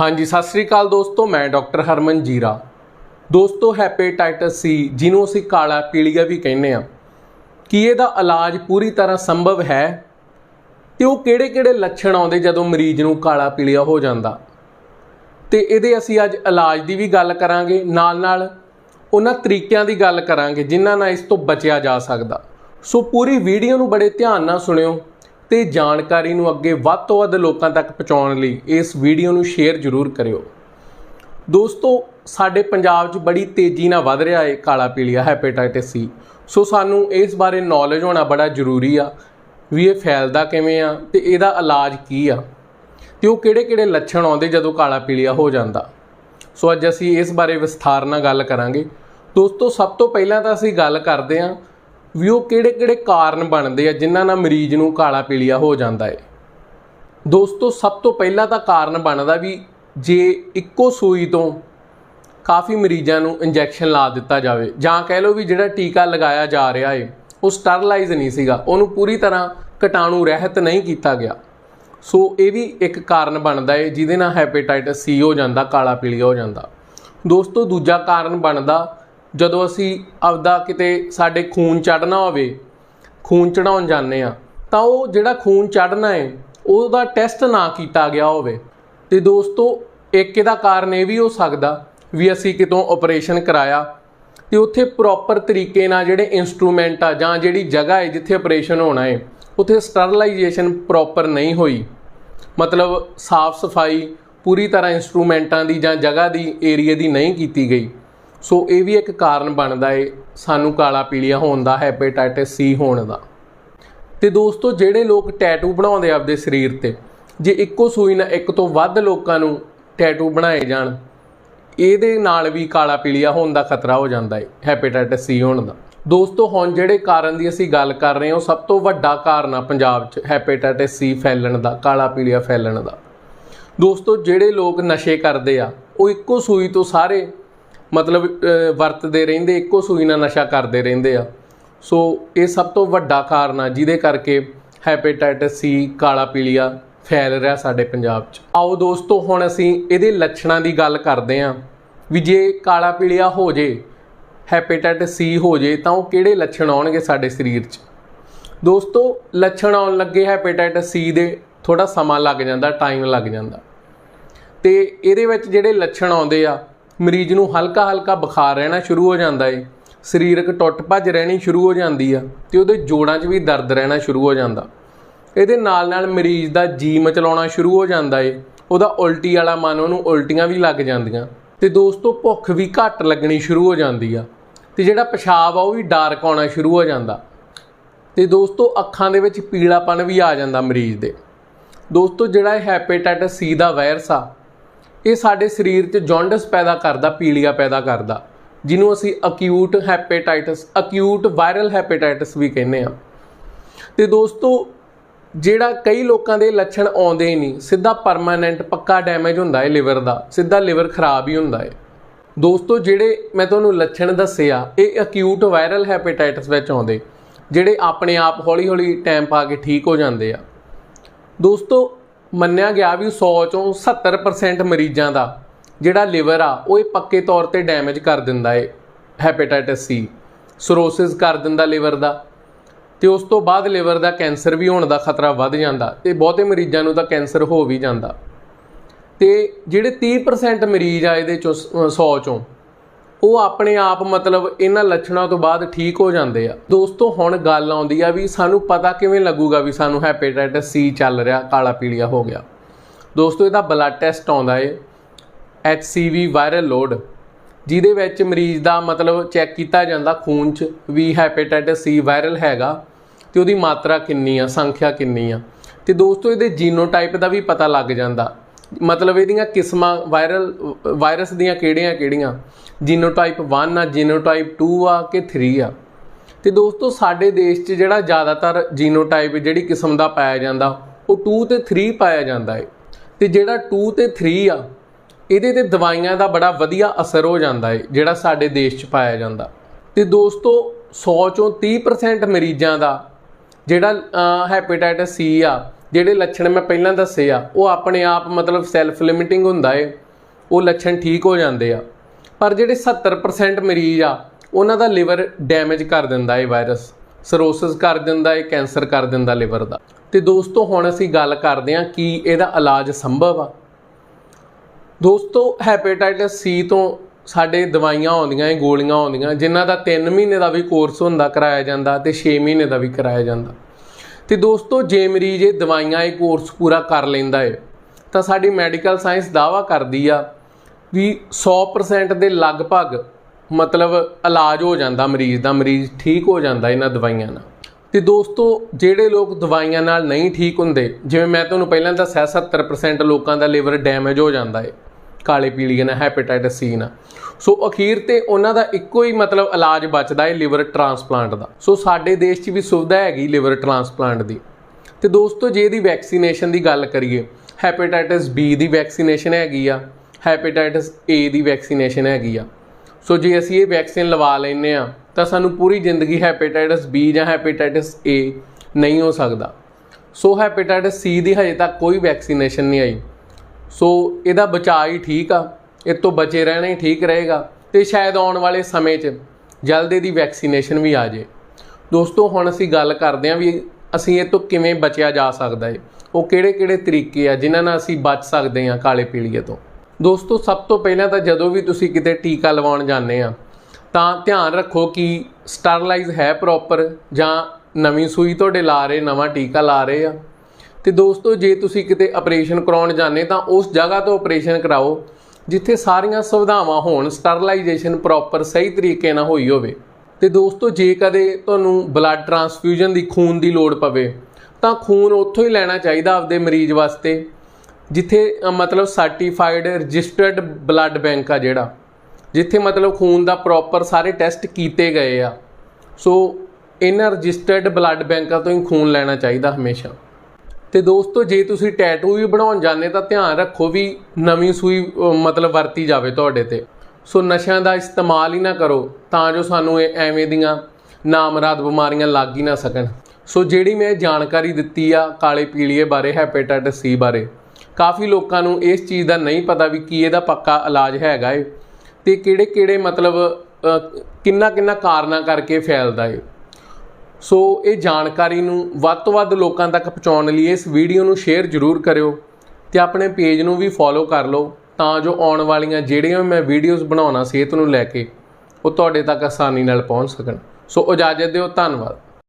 ਹਾਂਜੀ, ਸਤਿ ਸ੍ਰੀ ਅਕਾਲ ਦੋਸਤੋ, ਮੈਂ ਡਾਕਟਰ ਹਰਮਨ ਜੀਰਾ। ਦੋਸਤੋ, ਹੈਪੇਟਾਈਟਸ ਸੀ, ਜਿਹਨੂੰ ਅਸੀਂ ਕਾਲਾ ਪੀਲੀਆ ਵੀ ਕਹਿੰਦੇ ਆ ਕੀ ਇਹਦਾ ਇਲਾਜ ਪੂਰੀ ਤਰ੍ਹਾਂ ਸੰਭਵ ਹੈ? ਤੇ ਉਹ ਕਿਹੜੇ-ਕਿਹੜੇ ਲੱਛਣ ਆਉਂਦੇ ਜਦੋਂ ਮਰੀਜ਼ ਨੂੰ ਕਾਲਾ ਪੀਲੀਆ ਹੋ ਜਾਂਦਾ? ਤੇ ਇਹਦੇ ਅਸੀਂ ਅੱਜ ਇਲਾਜ ਦੀ ਵੀ ਗੱਲ ਕਰਾਂਗੇ, ਨਾਲ-ਨਾਲ ਉਹਨਾਂ ਤਰੀਕਿਆਂ ਦੀ ਗੱਲ ਕਰਾਂਗੇ, ਜਿਨ੍ਹਾਂ ਨਾਲ ਇਸ ਤੋਂ ਬਚਿਆ ਜਾ ਸਕਦਾ। ਸੋ ਪੂਰੀ ਵੀਡੀਓ ਨੂੰ ਬੜੇ ਧਿਆਨ ਨਾਲ ਸੁਣਿਓ। ਤੇ ਜਾਣਕਾਰੀ ਨੂੰ ਅੱਗੇ ਵੱਧ ਤੋਂ ਵੱਧ ਲੋਕਾਂ ਤੱਕ ਪਹੁੰਚਾਉਣ ਲਈ ਇਸ ਵੀਡੀਓ ਨੂੰ ਸ਼ੇਅਰ ਜ਼ਰੂਰ ਕਰਿਓ। ਦੋਸਤੋ, ਸਾਡੇ ਪੰਜਾਬ 'ਚ ਬੜੀ ਤੇਜ਼ੀ ਨਾਲ ਵੱਧ ਰਿਹਾ ਹੈ ਕਾਲਾ ਪੀਲੀਆ ਹੈਪੇਟਾਈਟਿਸ ਸੀ। ਸੋ ਸਾਨੂੰ ਇਸ ਬਾਰੇ ਨੌਲੇਜ ਹੋਣਾ ਬੜਾ ਜ਼ਰੂਰੀ ਆ ਵੀ ਇਹ ਫੈਲਦਾ ਕਿਵੇਂ ਆ ਤੇ ਇਹਦਾ ਇਲਾਜ ਕੀ ਆ ਤੇ ਉਹ ਕਿਹੜੇ-ਕਿਹੜੇ ਲੱਛਣ ਆਉਂਦੇ ਜਦੋਂ ਕਾਲਾ ਪੀਲੀਆ ਹੋ ਜਾਂਦਾ। ਸੋ ਅੱਜ ਅਸੀਂ ਇਸ ਬਾਰੇ ਵਿਸਥਾਰ ਨਾਲ ਗੱਲ ਕਰਾਂਗੇ। ਦੋਸਤੋ, ਸਭ ਤੋਂ ਪਹਿਲਾਂ ਤਾਂ ਅਸੀਂ ਗੱਲ ਕਰਦੇ ਹਾਂ ਵੀ ਉਹ ਕਿਹੜੇ-ਕਿਹੜੇ ਕਾਰਨ ਬਣਦੇ ਆ ਜਿਨ੍ਹਾਂ ਨਾਲ ਮਰੀਜ਼ ਨੂੰ ਕਾਲਾ ਪੀਲੀਆ ਹੋ ਜਾਂਦਾ ਹੈ ਦੋਸਤੋ, ਸਭ ਤੋਂ ਪਹਿਲਾਂ ਤਾਂ ਕਾਰਨ ਬਣਦਾ ਵੀ ਜੇ ਇੱਕੋ ਸੂਈ ਤੋਂ ਕਾਫੀ ਮਰੀਜ਼ਾਂ ਨੂੰ ਇੰਜੈਕਸ਼ਨ ਲਾ ਦਿੱਤਾ ਜਾਵੇ, ਜਾਂ ਕਹਿ ਲਓ ਵੀ ਜਿਹੜਾ ਟੀਕਾ ਲਗਾਇਆ ਜਾ ਰਿਹਾ ਹੈ ਉਹ ਸਟਰਲਾਈਜ਼ ਨਹੀਂ ਸੀਗਾ, ਉਹਨੂੰ ਪੂਰੀ ਤਰ੍ਹਾਂ ਕਟਾਣੂ ਰਹਿਤ ਨਹੀਂ ਕੀਤਾ ਗਿਆ। ਸੋ ਇਹ ਵੀ ਇੱਕ ਕਾਰਨ ਬਣਦਾ ਹੈ ਜਿਹਦੇ ਨਾਲ ਹੈਪੇਟਾਈਟਸ ਸੀ ਹੋ ਜਾਂਦਾ, ਕਾਲਾ ਪੀਲੀਆ ਹੋ ਜਾਂਦਾ। ਦੋਸਤੋ, ਦੂਜਾ ਕਾਰਨ ਬਣਦਾ ਜਦੋਂ ਅਸੀਂ ਆਪਦਾ ਕਿਤੇ ਸਾਡੇ ਖੂਨ ਚੜਨਾ ਹੋਵੇ, ਖੂਨ ਚੜਾਉਣ ਜਾਂਦੇ ਆ ਤਾਂ ਉਹ ਜਿਹੜਾ ਖੂਨ ਚੜਨਾ ਹੈ, ਉਹਦਾ ਟੈਸਟ ਨਾ ਕੀਤਾ ਗਿਆ ਹੋਵੇ। ਤੇ ਦੋਸਤੋ, ਇੱਕ ਇਹਦਾ ਕਾਰਨ ਇਹ ਵੀ ਹੋ ਸਕਦਾ ਵੀ ਅਸੀਂ ਕਿਤੋਂ ਆਪਰੇਸ਼ਨ ਕਰਾਇਆ ਤੇ ਉੱਥੇ ਪ੍ਰੋਪਰ ਤਰੀਕੇ ਨਾਲ ਜਿਹੜੇ ਇਨਸਟਰੂਮੈਂਟ ਆ ਜਾਂ ਜਿਹੜੀ ਜਗ੍ਹਾ ਹੈ ਜਿੱਥੇ ਆਪਰੇਸ਼ਨ ਹੋਣਾ ਹੈ, ਉੱਥੇ ਸਟਰਲਾਈਜੇਸ਼ਨ ਪ੍ਰੋਪਰ ਨਹੀਂ ਹੋਈ। ਮਤਲਬ ਸਾਫ਼ ਸਫ਼ਾਈ ਪੂਰੀ ਤਰ੍ਹਾਂ ਇਨਸਟਰੂਮੈਂਟਾਂ ਦੀ ਜਾਂ ਜਗ੍ਹਾ ਦੀ ਏਰੀਆ ਦੀ ਨਹੀਂ ਕੀਤੀ ਗਈ। ਸੋ ਇਹ ਵੀ ਇੱਕ ਕਾਰਨ ਬਣਦਾ ਏ, ਸਾਨੂੰ ਕਾਲਾ ਪੀਲੀਆ ਹੋਣ ਦਾ ਹੈਪੇਟਾਈਟਿਸ ਸੀ ਹੋਣ ਦਾ। ਤੇ ਦੋਸਤੋ, ਜਿਹੜੇ ਲੋਕ ਟੈਟੂ ਬਣਾਉਂਦੇ ਆਪਦੇ ਸਰੀਰ ਤੇ, ਜੇ ਇੱਕੋ ਸੂਈ ਨਾਲ ਇੱਕ ਤੋਂ ਵੱਧ ਲੋਕਾਂ ਨੂੰ ਟੈਟੂ ਬਣਾਏ ਜਾਣ, ਇਹਦੇ ਨਾਲ ਵੀ ਕਾਲਾ ਪੀਲੀਆ ਹੋਣ ਦਾ ਖਤਰਾ ਹੋ ਜਾਂਦਾ ਹੈ ਹੈਪੇਟਾਈਟਿਸ ਸੀ ਹੋਣ ਦਾ। ਦੋਸਤੋ, ਹੁਣ ਜਿਹੜੇ ਕਾਰਨ ਦੀ ਅਸੀਂ ਗੱਲ ਕਰ ਰਹੇ ਹਾਂ, ਉਹ ਸਭ ਤੋਂ ਵੱਡਾ ਕਾਰਨ ਆ ਪੰਜਾਬ 'ਚ ਹੈਪੇਟਾਈਟਿਸ ਸੀ ਫੈਲਣ ਦਾ, ਕਾਲਾ ਪੀਲੀਆ ਫੈਲਣ ਦਾ। ਦੋਸਤੋ, ਜਿਹੜੇ ਲੋਕ ਨਸ਼ੇ ਕਰਦੇ ਆ, ਉਹ ਇੱਕੋ ਸੂਈ ਤੋਂ ਸਾਰੇ ਮਤਲਬ ਵਰਤਦੇ ਰਹਿੰਦੇ, ਇੱਕੋ ਸੂਈ ਨਾਲ ਨਸ਼ਾ ਕਰਦੇ ਰਹਿੰਦੇ ਆ। ਸੋ, ਇਹ ਸਭ ਤੋਂ ਵੱਡਾ ਕਾਰਨ ਆ, ਜਿਹਦੇ ਕਰਕੇ ਹੈਪੇਟਾਈਟਿਸ ਸੀ ਕਾਲਾ ਪੀਲੀਆ ਫੈਲ ਰਿਹਾ ਸਾਡੇ ਪੰਜਾਬ 'ਚ। ਆਓ ਦੋਸਤੋ, ਹੁਣ ਅਸੀਂ ਇਹਦੇ ਲੱਛਣਾਂ ਦੀ ਗੱਲ ਕਰਦੇ ਹਾਂ, ਵੀ ਜੇ ਕਾਲਾ ਪੀਲੀਆ ਹੋ ਜੇ ਹੈਪੇਟਾਈਟਿਸ ਸੀ ਹੋ ਜੇ, ਤਾਂ ਉਹ ਕਿਹੜੇ ਲੱਛਣ ਆਉਣਗੇ ਸਾਡੇ ਸਰੀਰ 'ਚ? ਦੋਸਤੋ, ਲੱਛਣ ਆਉਣ ਲੱਗੇ ਹੈਪੇਟਾਈਟਿਸ ਸੀ ਦੇ ਥੋੜਾ ਸਮਾਂ ਲੱਗ ਜਾਂਦਾ ਟਾਈਮ ਲੱਗ ਜਾਂਦਾ। ਤੇ ਇਹਦੇ ਵਿੱਚ ਜਿਹੜੇ ਲੱਛਣ ਆਉਂਦੇ ਆ ਮਰੀਜ਼ ਨੂੰ ਹਲਕਾ ਹਲਕਾ ਬੁਖਾਰ ਰਹਿਣਾ ਸ਼ੁਰੂ ਹੋ ਜਾਂਦਾ ਏ। ਸਰੀਰਕ ਟੁੱਟ ਭੱਜ ਰਹਿਣੀ ਸ਼ੁਰੂ ਹੋ ਜਾਂਦੀ ਆ ਤੇ ਉਹਦੇ ਜੋੜਾਂ 'ਚ ਵੀ ਦਰਦ ਰਹਿਣਾ ਸ਼ੁਰੂ ਹੋ ਜਾਂਦਾ। ਇਹਦੇ ਨਾਲ ਨਾਲ ਮਰੀਜ਼ ਦਾ ਜੀ ਮਚਲਾਉਣਾ ਸ਼ੁਰੂ ਹੋ ਜਾਂਦਾ ਏ। ਉਹਦਾ ਉਲਟੀ ਵਾਲਾ ਮਨ ਉਹਨੂੰ ਉਲਟੀਆਂ ਵੀ ਲੱਗ ਜਾਂਦੀਆਂ। ਤੇ ਦੋਸਤੋ, ਭੁੱਖ ਵੀ ਘੱਟ ਲੱਗਣੀ ਸ਼ੁਰੂ ਹੋ ਜਾਂਦੀ ਆ। ਤੇ ਜਿਹੜਾ ਪਿਸ਼ਾਬ ਆ, ਉਹ ਵੀ ਡਾਰਕ ਆਉਣਾ ਸ਼ੁਰੂ ਹੋ ਜਾਂਦਾ। ਤੇ ਦੋਸਤੋ, ਅੱਖਾਂ ਦੇ ਵਿੱਚ ਪੀਲਾਪਨ ਵੀ ਆ ਜਾਂਦਾ ਮਰੀਜ਼ ਦੇ। ਦੋਸਤੋ, ਜਿਹੜਾ ਇਹ ਹੈਪੇਟਾਈਟਸ ਸੀ ਦਾ ਵਾਇਰਸ ਆ ਇਹ ਸਾਡੇ ਸਰੀਰ 'ਚ ਜੌਂਡਸ ਪੈਦਾ ਕਰਦਾ, ਪੀਲੀਆ ਪੈਦਾ ਕਰਦਾ, ਜਿਹਨੂੰ ਅਸੀਂ acute hepatitis acute viral hepatitis ਵੀ ਕਹਿੰਦੇ ਆ ਤੇ ਦੋਸਤੋ, ਜਿਹੜਾ ਕਈ ਲੋਕਾਂ ਦੇ ਲੱਛਣ ਆਉਂਦੇ ਹੀ ਨਹੀਂ, ਸਿੱਧਾ ਪਰਮਾਨੈਂਟ ਪੱਕਾ ਡੈਮੇਜ ਹੁੰਦਾ ਹੈ ਲਿਵਰ ਦਾ, ਸਿੱਧਾ ਲਿਵਰ ਖਰਾਬ ਹੀ ਹੁੰਦਾ ਹੈ ਦੋਸਤੋ, ਜਿਹੜੇ ਮੈਂ ਤੁਹਾਨੂੰ ਲੱਛਣ ਦੱਸੇ ਆ ਇਹ ਅਕਿਊਟ ਵਾਇਰਲ ਹੈਪੇਟਾਈਟਸ ਵਿੱਚ ਆਉਂਦੇ, ਜਿਹੜੇ ਆਪਣੇ ਆਪ ਹੌਲੀ-ਹੌਲੀ ਟਾਈਮ ਪਾ ਕੇ ਠੀਕ ਹੋ ਜਾਂਦੇ ਆ। ਦੋਸਤੋ ਮੰਨਿਆ ਗਿਆ ਵੀ 100 ਚੋਂ 70% ਮਰੀਜ਼ਾਂ ਦਾ ਜਿਹੜਾ ਲਿਵਰ ਆ, ਉਹ ਇਹ ਪੱਕੇ ਤੌਰ ਤੇ ਡੈਮੇਜ ਕਰ ਦਿੰਦਾ ਏ ਹੈਪੇਟਾਈਟਸ ਸੀ ਸਰੋਸਿਸ ਕਰ ਦਿੰਦਾ ਲਿਵਰ ਦਾ। ਤੇ ਉਸ ਤੋਂ ਬਾਅਦ ਲਿਵਰ ਦਾ ਕੈਂਸਰ ਵੀ ਹੋਣ ਦਾ ਖਤਰਾ ਵੱਧ ਜਾਂਦਾ ਤੇ ਬਹੁਤੇ ਮਰੀਜ਼ਾਂ ਨੂੰ ਤਾਂ ਕੈਂਸਰ ਹੋ ਵੀ ਜਾਂਦਾ। ਤੇ ਜਿਹੜੇ 30% ਮਰੀਜ਼ ਆ ਇਹਦੇ ਚੋਂ 100 ਚੋਂ ਉਹ ਆਪਣੇ ਆਪ ਮਤਲਬ ਇਹਨਾਂ ਲੱਛਣਾਂ ਤੋਂ ਬਾਅਦ ਠੀਕ ਹੋ ਜਾਂਦੇ ਆ। ਦੋਸਤੋ, ਹੁਣ ਗੱਲ ਆਉਂਦੀ ਆ ਵੀ ਸਾਨੂੰ ਪਤਾ ਕਿਵੇਂ ਲੱਗੂਗਾ ਵੀ ਸਾਨੂੰ ਹੈਪੇਟਾਈਟਸ ਸੀ ਚੱਲ ਰਿਹਾ, ਕਾਲਾ ਪੀਲੀਆ ਹੋ ਗਿਆ। ਦੋਸਤੋ, ਇਹਦਾ ਬਲੱਡ ਟੈਸਟ ਆਉਂਦਾ ਏ। HCV ਵਾਇਰਲ ਲੋਡ ਜਿਹਦੇ ਵਿੱਚ ਮਰੀਜ਼ ਦਾ ਮਤਲਬ ਚੈੱਕ ਕੀਤਾ ਜਾਂਦਾ ਖੂਨ 'ਚ ਵੀ ਹੈਪੇਟਾਈਟਸ ਸੀ ਵਾਇਰਲ ਹੈਗਾ ਤੇ ਉਹਦੀ ਮਾਤਰਾ ਕਿੰਨੀ ਆ, ਸੰਖਿਆ ਕਿੰਨੀ ਆ। ਤੇ ਦੋਸਤੋ, ਇਹਦੇ ਜੀਨੋਟਾਈਪ ਦਾ ਵੀ ਪਤਾ ਲੱਗ ਜਾਂਦਾ। ਮਤਲਬ ਇਹਦੀਆਂ ਕਿਸਮਾਂ ਵਾਇਰਲ, ਵਾਇਰਸ ਦੀਆਂ ਕਿਹੜੀਆਂ ਕਿਹੜੀਆਂ? ਜੀਨੋਟਾਈਪ 1 ਆ, ਜੀਨੋਟਾਈਪ 2 ਆ ਕਿ 3 ਆ? ਤੇ ਦੋਸਤੋ, ਸਾਡੇ ਦੇਸ਼ 'ਚ ਜਿਹੜਾ ਜ਼ਿਆਦਾਤਰ ਜੀਨੋਟਾਈਪ ਜਿਹੜੀ ਕਿਸਮ ਦਾ ਪਾਇਆ ਜਾਂਦਾ, ਉਹ 2 ਤੇ 3 ਪਾਇਆ ਜਾਂਦਾ ਹੈ ਤੇ ਜਿਹੜਾ 2 ਤੇ 3 ਆ, ਇਹਦੇ ਤੇ ਦਵਾਈਆਂ ਦਾ ਬੜਾ ਵਧੀਆ ਅਸਰ ਹੋ ਜਾਂਦਾ ਹੈ ਜਿਹੜਾ ਸਾਡੇ ਦੇਸ਼ 'ਚ ਪਾਇਆ ਜਾਂਦਾ। ਤੇ ਦੋਸਤੋ 100 ਚੋਂ 30% ਮਰੀਜ਼ਾਂ ਦਾ ਜਿਹੜਾ ਹੈਪੇਟਾਈਟਸ ਸੀ ਆ ਜਿਹੜੇ ਲੱਛਣ ਮੈਂ ਪਹਿਲਾਂ ਦੱਸੇ ਆ, ਉਹ ਆਪਣੇ ਆਪ ਮਤਲਬ ਸੈਲਫ ਲਿਮਿਟਿੰਗ ਹੁੰਦਾ ਏ, ਉਹ ਲੱਛਣ ਠੀਕ ਹੋ ਜਾਂਦੇ ਆ। ਪਰ ਜਿਹੜੇ 70% ਮਰੀਜ਼ ਆ, ਉਹਨਾਂ ਦਾ ਲਿਵਰ ਡੈਮੇਜ ਕਰ ਦਿੰਦਾ ਏ ਵਾਇਰਸ ਸਰੋਸਿਸ ਕਰ ਦਿੰਦਾ ਏ, ਕੈਂਸਰ ਕਰ ਦਿੰਦਾ ਲਿਵਰ ਦਾ। ਤੇ ਦੋਸਤੋ, ਹੁਣ ਅਸੀਂ ਗੱਲ ਕਰਦੇ ਹਾਂ ਕਿ ਇਹਦਾ ਇਲਾਜ ਸੰਭਵ ਆ। ਦੋਸਤੋ ਹੈਪੇਟਾਈਟਸ ਸੀ ਤੋਂ ਸਾਡੇ ਦਵਾਈਆਂ ਆਉਂਦੀਆਂ ਏ, ਗੋਲੀਆਂ ਆਉਂਦੀਆਂ, ਜਿਨ੍ਹਾਂ ਦਾ 3 ਮਹੀਨੇ ਦਾ ਵੀ ਕੋਰਸ ਹੁੰਦਾ, ਕਰਾਇਆ ਜਾਂਦਾ ਤੇ 6 ਮਹੀਨੇ ਦਾ ਵੀ ਕਰਾਇਆ ਜਾਂਦਾ। ਤੇ ਦੋਸਤੋ, ਜੇ ਮਰੀਜ਼ ਇਹ ਦਵਾਈਆਂ, ਇਹ ਕੋਰਸ ਪੂਰਾ ਕਰ ਲੈਂਦਾ ਏ, ਤਾਂ ਸਾਡੀ ਮੈਡੀਕਲ ਸਾਇੰਸ ਦਾਵਾ ਕਰਦੀ ਆ ਵੀ 100% ਦੇ ਲਗਭਗ ਮਤਲਬ ਇਲਾਜ ਹੋ ਜਾਂਦਾ ਮਰੀਜ਼ ਦਾ, ਮਰੀਜ਼ ਠੀਕ ਹੋ ਜਾਂਦਾ ਇਹਨਾਂ ਦਵਾਈਆਂ ਨਾਲ। ਤੇ ਦੋਸਤੋ, ਜਿਹੜੇ ਲੋਕ ਦਵਾਈਆਂ ਨਾਲ ਨਹੀਂ ਠੀਕ ਹੁੰਦੇ, ਜਿਵੇਂ ਮੈਂ ਤੁਹਾਨੂੰ ਪਹਿਲਾਂ ਦੱਸਿਆ 70% ਲੋਕਾਂ ਦਾ ਲਿਵਰ ਡੈਮੇਜ ਹੋ ਜਾਂਦਾ ਏ ਕਾਲੇ ਪੀਲੀਏ ਨਾਲ ਹੈਪੇਟਾਈਟਸ ਸੀ ਨਾਲ ਸੋ ਅਖੀਰ ਤੇ ਉਹਨਾਂ ਦਾ ਇੱਕੋ ਹੀ ਮਤਲਬ ਇਲਾਜ ਬਚਦਾ ਹੈ ਲਿਵਰ ਟ੍ਰਾਂਸਪਲਾਂਟ ਦਾ। ਸੋ ਸਾਡੇ ਦੇਸ਼ 'ਚ ਵੀ ਸੁਵਿਧਾ ਹੈਗੀ ਲਿਵਰ ਟ੍ਰਾਂਸਪਲਾਂਟ ਦੀ। ਤੇ ਦੋਸਤੋ, ਜੇ ਇਹਦੀ ਵੈਕਸੀਨੇਸ਼ਨ ਦੀ ਗੱਲ ਕਰੀਏ ਹੈਪੇਟਾਈਟਸ ਬੀ ਦੀ ਵੈਕਸੀਨੇਸ਼ਨ ਹੈਗੀ ਆ ਹੈਪੇਟਾਈਟਸ ਏ ਦੀ ਵੈਕਸੀਨੇਸ਼ਨ ਹੈਗੀ ਆ। ਸੋ ਜੇ ਅਸੀਂ ਇਹ ਵੈਕਸੀਨ ਲਵਾ ਲੈਨੇ ਆ ਤਾਂ ਸਾਨੂੰ ਪੂਰੀ ਜ਼ਿੰਦਗੀ ਹੈਪੇਟਾਈਟਸ ਬੀ ਜਾਂ ਹੈਪੇਟਾਈਟਸ ਏ ਨਹੀਂ ਹੋ ਸਕਦਾ। ਸੋ ਹੈਪੇਟਾਈਟਸ ਸੀ ਦੀ ਹਜੇ ਤੱਕ ਕੋਈ ਵੈਕਸੀਨੇਸ਼ਨ ਨਹੀਂ ਆਈ। ਸੋ ਇਹਦਾ ਬਚਾਅ ਹੀ ਠੀਕ ਆ, ਇਹ ਤੋਂ ਬਚੇ ਰਹਿਣਾ ਹੀ ਠੀਕ ਰਹੇਗਾ ਤੇ ਸ਼ਾਇਦ ਆਉਣ ਵਾਲੇ ਸਮੇਂ 'ਚ ਜਲਦ ਇਹਦੀ ਵੈਕਸੀਨੇਸ਼ਨ ਵੀ ਆ ਜੇ ਦੋਸਤੋ, ਹੁਣ ਅਸੀਂ ਗੱਲ ਕਰਦੇ ਹਾਂ ਵੀ ਅਸੀਂ ਇਹ ਤੋਂ ਕਿਵੇਂ ਬਚਿਆ ਜਾ ਸਕਦਾ ਹੈ ਉਹ ਕਿਹੜੇ-ਕਿਹੜੇ ਤਰੀਕੇ ਆ ਜਿਨ੍ਹਾਂ ਨਾਲ ਅਸੀਂ ਬਚ ਸਕਦੇ ਹਾਂ ਕਾਲੇ ਪੀਲੀਏ ਤੋਂ। ਦੋਸਤੋ, ਸਭ ਤੋਂ ਪਹਿਲਾਂ ਤਾਂ ਜਦੋਂ ਵੀ ਤੁਸੀਂ ਕਿਤੇ ਟੀਕਾ ਲਵਾਉਣ ਜਾਂਦੇ ਆ ਤਾਂ ਧਿਆਨ ਰੱਖੋ ਕਿ ਸਟਰਲਾਈਜ਼ ਹੈ ਪ੍ਰੋਪਰ ਜਾਂ ਨਵੀਂ ਸੂਈ ਤੁਹਾਡੇ ਲਾ ਰਹੇ, ਨਵਾਂ ਟੀਕਾ ਲਾ ਰਹੇ ਆ। ਤੇ ਦੋਸਤੋ, ਜੇ ਤੁਸੀਂ ਕਿਤੇ ਆਪਰੇਸ਼ਨ ਕਰਾਉਣ ਜਾਂਦੇ ਤਾਂ ਉਸ ਜਗ੍ਹਾ ਤੋਂ ਆਪਰੇਸ਼ਨ ਕਰਾਓ, ਜਿੱਥੇ ਸਾਰੀਆਂ ਸੁਵਿਧਾਵਾਂ ਹੋਣ ਸਟਰਲਾਈਜੇਸ਼ਨ ਪ੍ਰੋਪਰ ਸਹੀ ਤਰੀਕੇ ਨਾਲ ਹੋਈ ਹੋਵੇ। ਤੇ ਦੋਸਤੋ, ਜੇ ਕਦੇ ਤੁਹਾਨੂੰ ਬਲੱਡ ਟ੍ਰਾਂਸਫਿਊਜ਼ਨ ਦੀ ਖੂਨ ਦੀ ਲੋੜ ਪਵੇ, ਤਾਂ ਖੂਨ ਉੱਥੋਂ ਹੀ ਲੈਣਾ ਚਾਹੀਦਾ ਆਪਦੇ ਮਰੀਜ਼ ਵਾਸਤੇ, ਜਿੱਥੇ ਮਤਲਬ ਸਰਟੀਫਾਈਡ ਰਜਿਸਟਰਡ ਬਲੱਡ ਬੈਂਕ ਆ ਜਿਹੜਾ, ਜਿੱਥੇ ਮਤਲਬ ਖੂਨ ਦਾ ਪ੍ਰੋਪਰ ਸਾਰੇ ਟੈਸਟ ਕੀਤੇ ਗਏ ਆ। ਸੋ ਇਹਨਾਂ ਰਜਿਸਟਰਡ ਬਲੱਡ ਬੈਂਕਾਂ ਤੋਂ ਹੀ ਖੂਨ ਲੈਣਾ ਚਾਹੀਦਾ ਹਮੇਸ਼ਾ। ਤੇ ਦੋਸਤੋ, ਜੇ ਤੁਸੀਂ ਟੈਟੂ ਵੀ ਬਣਾਉਣ ਜਾਂਦੇ ਤਾਂ ਧਿਆਨ ਰੱਖੋ ਵੀ ਨਵੀਂ ਸੂਈ ਮਤਲਬ ਵਰਤੀ ਜਾਵੇ ਤੁਹਾਡੇ ਤੇ। ਸੋ ਨਸ਼ਿਆਂ ਦਾ ਇਸਤੇਮਾਲ ਹੀ ਨਾ ਕਰੋ ਤਾਂ ਜੋ ਸਾਨੂੰ ਇਹ ਐਵੇਂ ਦੀਆਂ ਨਾਮਰਾਦ ਬਿਮਾਰੀਆਂ ਲੱਗ ਹੀ ਨਾ ਸਕਣ। ਸੋ ਜਿਹੜੀ ਮੈਂ ਜਾਣਕਾਰੀ ਦਿੱਤੀ ਆ ਕਾਲੇ ਪੀਲੀਏ ਬਾਰੇ ਹੈਪੇਟਾਈਟਸ ਸੀ ਬਾਰੇ, ਕਾਫੀ ਲੋਕਾਂ ਨੂੰ ਇਸ ਚੀਜ਼ ਦਾ ਨਹੀਂ ਪਤਾ ਵੀ ਕੀ ਇਹਦਾ ਪੱਕਾ ਇਲਾਜ ਹੈਗਾ ਏ ਤੇ ਕਿਹੜੇ ਕਿਹੜੇ ਮਤਲਬ ਕਿੰਨਾ ਕਿੰਨਾ ਕਾਰਨਾਂ ਕਰਕੇ ਫੈਲਦਾ ਏ। ਸੋ ਇਹ ਜਾਣਕਾਰੀ ਨੂੰ ਵੱਧ ਤੋਂ ਵੱਧ ਲੋਕਾਂ ਤੱਕ ਪਹੁੰਚਾਉਣ ਲਈ ਇਸ ਵੀਡੀਓ ਨੂੰ ਸ਼ੇਅਰ ਜ਼ਰੂਰ ਕਰਿਓ ਤੇ ਆਪਣੇ ਪੇਜ ਨੂੰ ਵੀ ਫੋਲੋ ਕਰ ਲਓ ਤਾਂ ਜੋ ਆਉਣ ਵਾਲੀਆਂ ਜਿਹੜੀਆਂ ਵੀ ਮੈਂ ਵੀਡੀਓਜ਼ ਬਣਾਉਣਾ ਸਿਹਤ ਨੂੰ ਲੈ ਕੇ, ਉਹ ਤੁਹਾਡੇ ਤੱਕ ਆਸਾਨੀ ਨਾਲ ਪਹੁੰਚ ਸਕਣ। ਸੋ ਇਜਾਜ਼ਤ ਦਿਓ, ਧੰਨਵਾਦ।